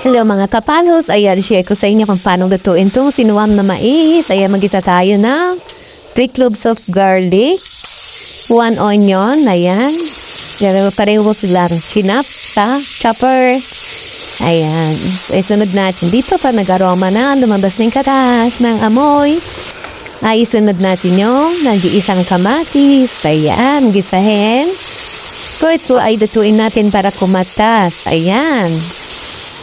Hello mga kapalos, ayan, share ko sa inyo kung paano lutuin itong sinuwam na mais. Ayan, magisa tayo ng 3 cloves of garlic, 1 onion, ayan. Yan, pareho silang chinap sa chopper. Ayan, ay sunod natin dito pa nag-aroma na, lumabas na yung katas ng amoy. Ay, isunod natin yung nag-iisang kamatis. Ayan, gisahin. So, ito ay lutuin natin para kumatas. Ayan.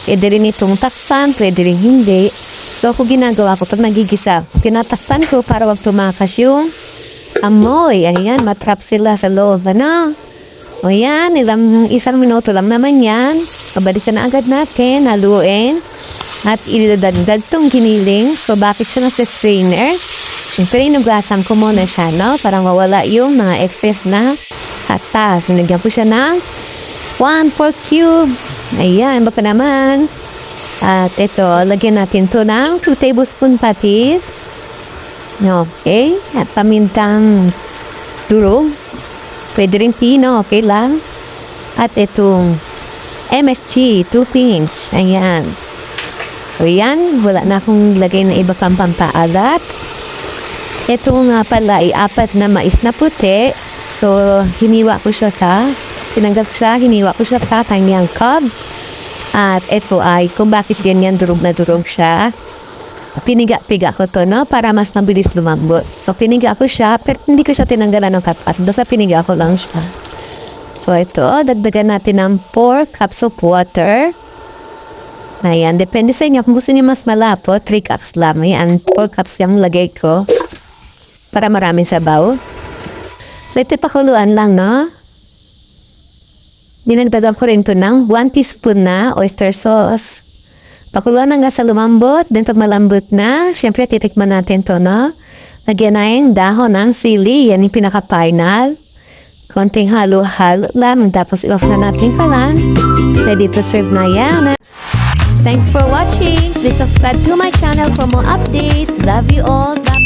Pwede rin itong takpan, pwede rin hindi. So, ako ginagawa ko pag nagigisa, tinatakpan ko para wag tumakas yung amoy. Ayan, matrap sila sa loob, ano? O yan, ilang, isang minuto lang naman yan. Kabalikan na agad natin, haluin. At idadagdag tong giniling. So, bakit siya nasa strainer? Siyempre, inugasan ko muna siya, no? Para mawala yung mga excess na atas. Nilagyan ko siya ng 1 pork cube. Ayan, baka naman. At ito, lagyan natin to ng 2 tablespoon patis. Okay. At pamintang durog. Pwede rin pino, okay lang. At itong MSG, 2 pinch. Ayan. Yan. Wala na akong lagay na iba pang pampaalat. Ito nga pala ay apat na mais na puti. So, hiniwa ko siya sa, tinanggap siya, hiniwa ko siya sa kanyang cup. At ito ay, kung bakit ganyan durog na durog siya, piniga-piga ko to, no? Para mas mabilis lumambot. So, piniga ko siya, pero hindi ko siya tinanggalan ng kapat. Basta piniga ko lang siya. So, ito, dagdagan natin ng 4 cups of water. Ayan, depende sa inyo. Kung gusto niyo mas malapot, 3 cups lang. Ayan, 4 cups yung lagay ko. Para maraming sabaw. So, ito pakuluan lang, no? Dinagdagan ko rin to ng 1 teaspoon na oyster sauce. Pakuluan hanggang sa lumambot. Then, pag malambot na, syempre, titikman natin to, no? Lagyan na dahon ng sili. Yan yung pinaka-final. Konting halo-halo lang. Tapos, i-off na natin ka lang. Ready to serve na yan. Thanks for watching. Please subscribe to my channel for more updates. Love you all. Bye.